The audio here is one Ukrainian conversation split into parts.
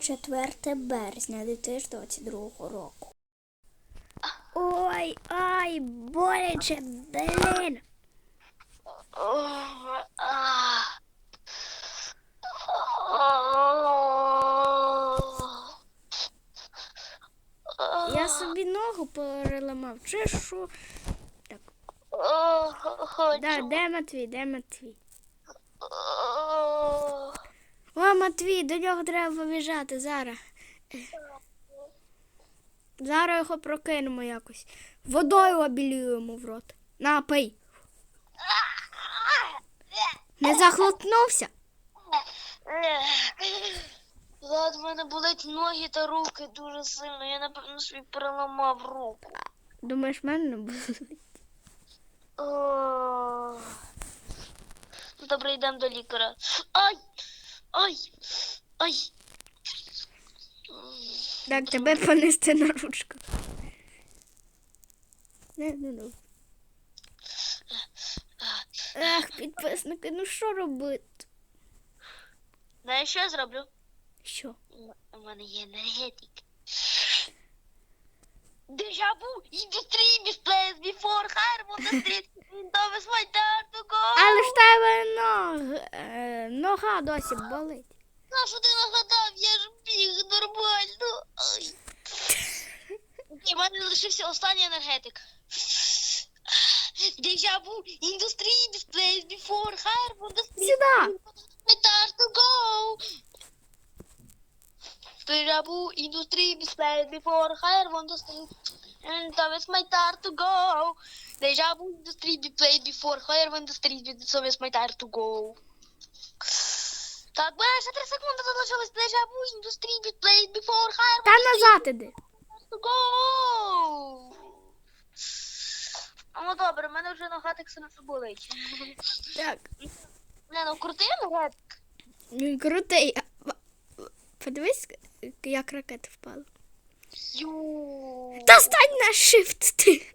4 березня 2022 року. Ой, ай, боляче, блін. Я собі ногу переламав, чи що? Так, да, де Матвій, де Матвій? О, Матвій, до нього треба побіжати зараз. Зараз його прокинемо якось. Водою обілюємо в рот. На, пий. Не захлопнувся? Влад, в мене болять ноги та руки дуже сильно. Я напевно собі переламав руку. Думаєш, в мене не? О. Ну, Добре, йдемо до лікаря. Ай! Ай! Ой! Так, тебе понести на ручку. Не, не, не. Ах, підписники, ну що робити? Знаєш, що я зроблю? Що? У мене є енергетик. Дежаву, індустрії, місплеєс, біфор, хайрмон, стріт, інтовес, майдар, туго. Але ж тебе ног, е, нога досі болить. На що ти нагадав? Я ж біг нормально. Ай. Окей, в мене лишився останній енергетик. Дежаву, індустрії, місплеєс, біфор, хайрмон, стріт, Сюди. Time to go. Spirabu industry display before higher want to. And so it's my time to go. Deja vu industry display before higher to street. So it's my time to go. Так, бля, ще 3 секунди залишилось. Deja vu industry display before higher Та назад іди. to go. Ну добре, в мене вже нога так сильно болить. Так. Не, ну крутий енергетик. Він крутий. Подивись, як ракета впала. Ю. Та стань на shift ти.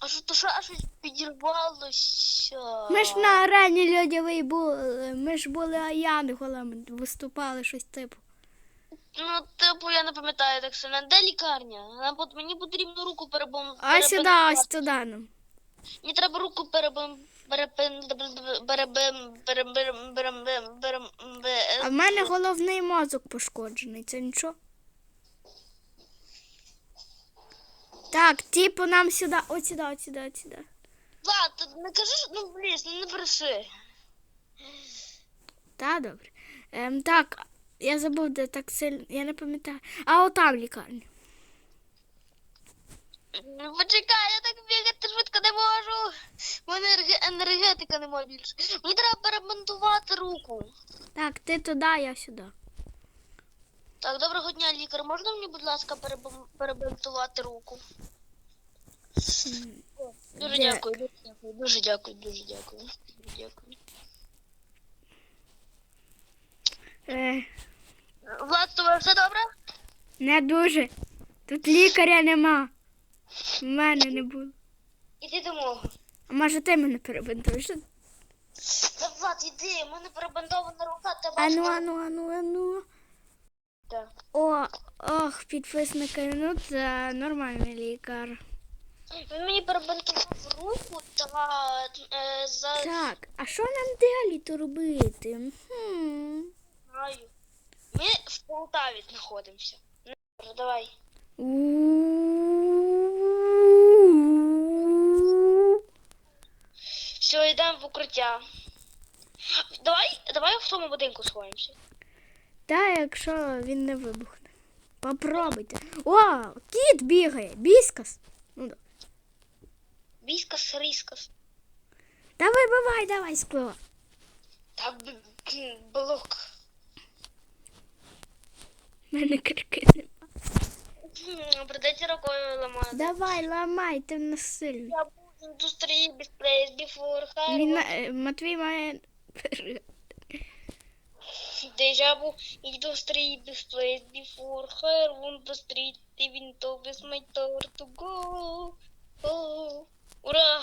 А що то що аж підірвалося? Ми ж на арені льодовий були. Ми ж були янголами, виступали щось типу. Ну, типу, я не пам'ятаю так сильно. Де лікарня? Нам Мені потрібно руку перебом. А сюди, ось туди нам. Мені треба руку перебом. А в мене головний мозок пошкоджений, це нічого. Так, типу нам сюди, от сюди, от сюди, от сюди. Влад, не кажи, ну, блін, ну не бреши. Та добре. Ем, так, я забув, де так сильно, я не пам'ятаю. А отам лікарня. Ну, Почекай, я так бігати. У мене енергетика немає більше. Мені треба перебинтувати руку. Так, ти туди, я сюди. Так, доброго дня, лікар. Можна мені, будь ласка, перебин- перебинтувати руку? Дуже дякую, дуже дякую, дуже дякую, дуже дякую. Дуже дякую. Е, Влад, з тобою все добре? не дуже. Тут лікаря нема. В мене не було. Іди до мого. А може ти мене перебинтуєш? Та, Влад, іди, у мене перебинтована рука, та Ану, бачиш. ану, ану, ану. Так. О, ох, підписники, ну це нормальний лікар. Він мені перебинтував руку та е, за Так, а що нам далі то робити? Хм. Ми в Полтаві знаходимося. Ну, давай. У-у-у. Все, йдемо в укриття. Давай, давай в тому будинку сховаємося. Та якщо він не вибухне. Попробуйте. О, кіт бігає, біскас. Ну, да. Віскас, ріскас. Та вибивай, давай скло. Та б- к- блок. У мене крики нема. Придеться рукою ламати. Давай, ламай, ти сильний. Я Він, Матвій має. Deja vu industry displays before her on the street even though it's my turn to go. Oh, ура!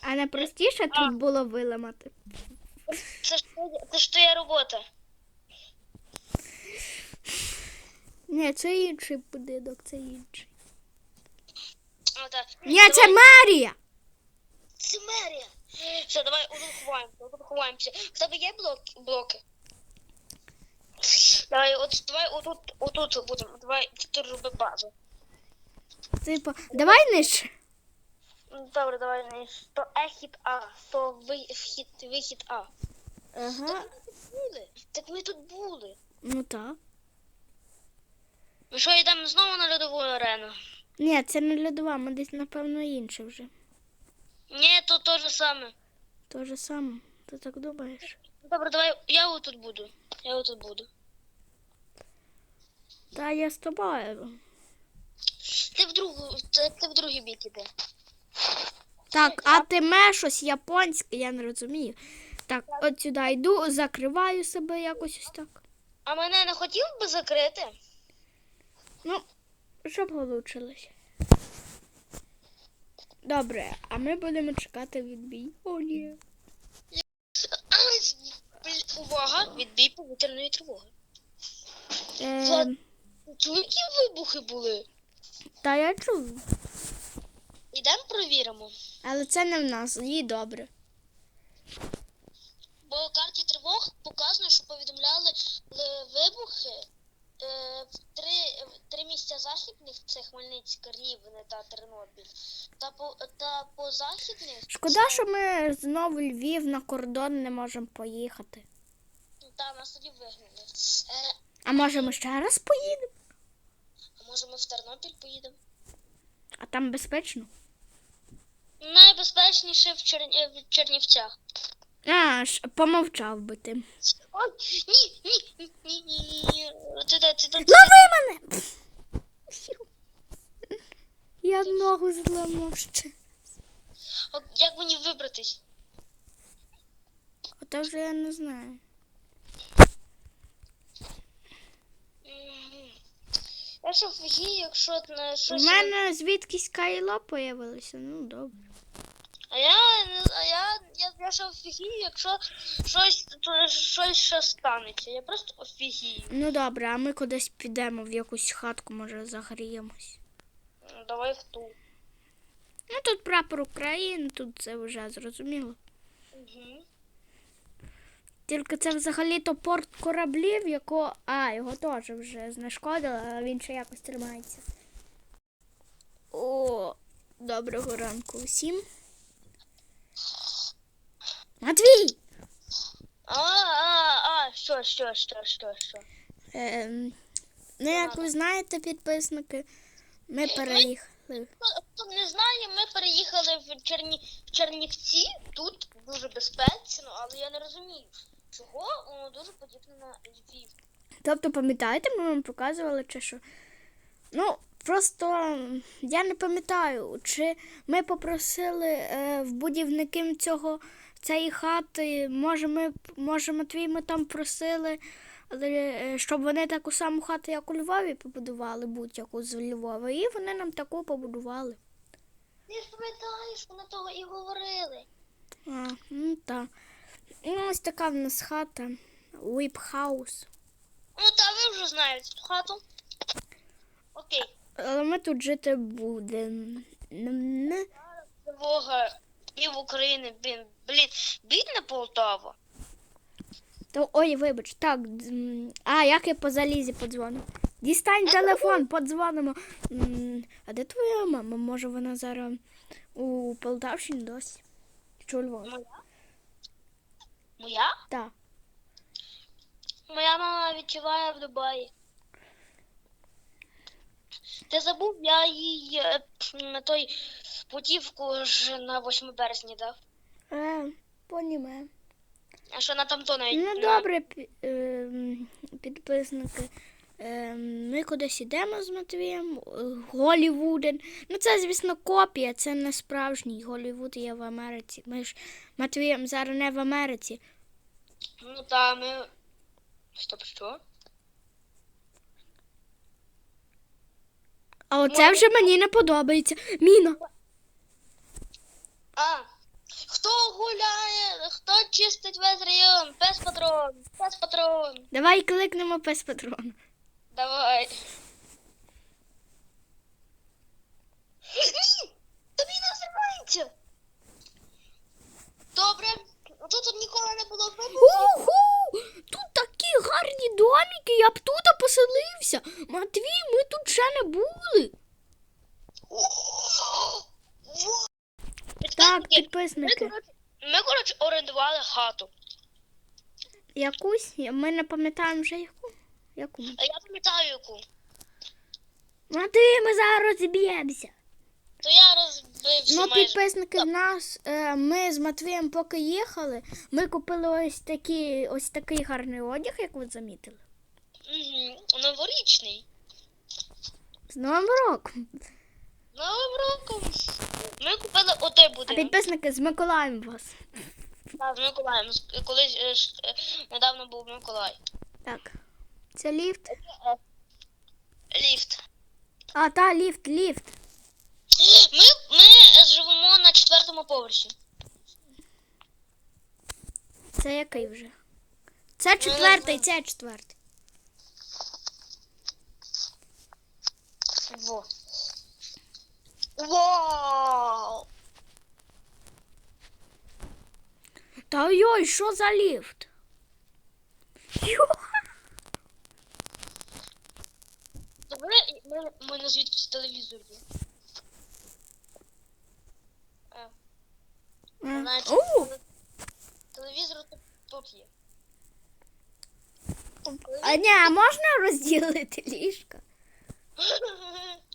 А не простіше тут було виламати. Це ж твоя- це ж твоя робота. Ні, це інший будинок, це інший. Так. Ні, це мерія! Це мерія. Все, давай отут ховаємося. В тебе є блок, блоки? Давай, от, давай отут, отут будемо. Давай тут роби базу. Типу, давай. Ну, Добре, давай не. То ехід А, то ви, вхід, вихід А. Ага. Були. Так ми тут були. Ну так. Ми що, йдемо знову на льодову арену? Ні, це не льодова, ми десь, напевно, інше вже. Ні, то те ж саме. То же саме. Ти так думаєш? Добре, давай, я отут буду. Я отут буду. Та я з тобою. Ти в другу, ти, ти в другий бік іди. Так, а ти ме щось японське, я не розумію. Так, от сюди йду, закриваю себе якось ось так. А мене не хотів би закрити? Ну, щоб получилось. Добре, а ми будемо чекати відбій. О, ні. Увага, відбій повітряної тривоги. Е, які вибухи були? та я чув. Ідемо перевіримо. Але це не в нас, їй добре. Бо в карті тривог показано, що повідомляли вибухи е, в три, в три місця західних це Хмельницька, Рівне та Тернопіль. Та по, та по західних Шкода, що ми знову Львів на кордон не можемо поїхати. та нас тоді вигнали. Е, А може ми ще раз поїдемо? а може ми в Тернопіль поїдемо? А там безпечно? Найбезпечніше в, Чер... е, в Чернівцях. А, помовчав би ти. Ой, ні, ні, ні. Ти де, ти де, ти де? Лови мене! Я ногу зламав ще. От Як мені вибратись? Ото вже я не знаю. Я що офігію, якщо не У мене звідкись кайло появилося, ну добре. А я, а я, я, я ще офігію, якщо щось, то, щось ще станеться. Я просто офігію. Ну добре, а ми кудись підемо в якусь хатку, може загріємось. Ну, Давай в ту. Ну тут прапор України, тут це вже зрозуміло. Угу. Тільки це взагалі-то порт кораблів, якого. А, його теж вже знешкодили, а він ще якось тримається. О, доброго ранку усім. Матвій! А, а, а, що, що, що, що, що. Ем, ну, як ви знаєте, підписники, ми переїхали. Хто- Хто не знає, ми переїхали в, Черні... в Чернівці. Тут дуже безпечно, але я не розумію, чого воно дуже подібне на Львів. Тобто, пам'ятаєте, ми вам показували, чи що? Ну, просто я не пам'ятаю, чи ми попросили е, в будівників цього цієї хати, може, ми, може, Матвій, ми там просили, але, е, щоб вони таку саму хату, як у Львові, побудували, будь-яку з Львова, і вони нам таку побудували. Ти ж пам'ятаєш, вони того і говорили. А, ну так. Ну, ось така в нас хата. Віп-хаус. Ну та ви вже знаєте цю хату. Окей. Але ми тут жити будемо. Тривога пів України, блін, блін, бідна Полтава. То, ой, вибач, так. А, як я по залізі подзвонив? Дістань телефон, подзвонимо. А де твоя мама? Може вона зараз у Полтавщині досі? Чи у Львові? Моя? Моя? Так. Моя мама відчуває в Дубаї. Ти забув, я їй е, на той путівку ж на 8 березня дав. Е, поніме. А що на там то навіть. Ну добре, ем, підписники. Ем, Ми кудись йдемо з Матвієм. Голівуден. Ну це, звісно, копія, це не справжній Голівуд є в Америці. Ми ж Матвієм зараз не в Америці. Ну та ми. Стоп, що? А оце вже мені не подобається. Міна. А, Хто гуляє, хто чистить весь район? Пес патрон, пес патрон. Давай кликнемо пес патрон. Давай. Ні! Тобі не взривається. Добре. Тут ніколи не було вибуху. Уху! Тут такі гарні домики, я б тут поселився. Матвій, ми тут ще не були. Так, Підписники, Ми, коротше, ми, коротше, орендували хату. Якусь, ми не пам'ятаємо вже яку. Яку? А я пам'ятаю яку. Матвій, ми зараз розіб'ємося. То я розбився Ну, майже. підписники в нас, е, ми з Матвієм поки їхали, ми купили ось такі, ось такий гарний одяг, як ви замітили. Угу. Новорічний. З Новим роком. Новим роком. Ми купили отой А підписники з Миколаєм вас. Так, з Миколаєм. Колись е, е, недавно був Миколай. Так. Це ліфт. Ліфт. А, та, ліфт, ліфт. Ми, ми живемо на четвертому поверсі. Це який вже? Це четвертий, це четвертий. Во. Вау! Та йой, що за ліфт? Йо. Добре, ми, ми на звідкись телевізор є. Е, Е, Значить, у, телевізор тут, тут є. А ні, а можна розділити ліжка?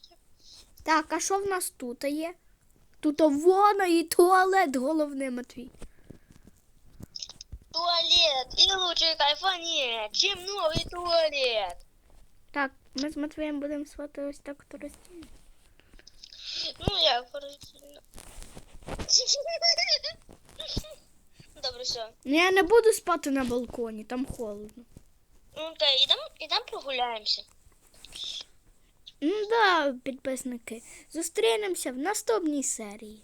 Так, а що в нас тут є? Тут вона і туалет головне, Матвій. Туалет. И лучше кайфа нет, чем новый туалет. Так, ми з Матвієм будемо спати ось так розділити. Ну, я коротше. Добре, все. Ну, я не буду спати на балконі, там холодно. Ну, окей, ідемо ідем прогуляємося. Ну да, підписники. Зустрінемося в наступній серії.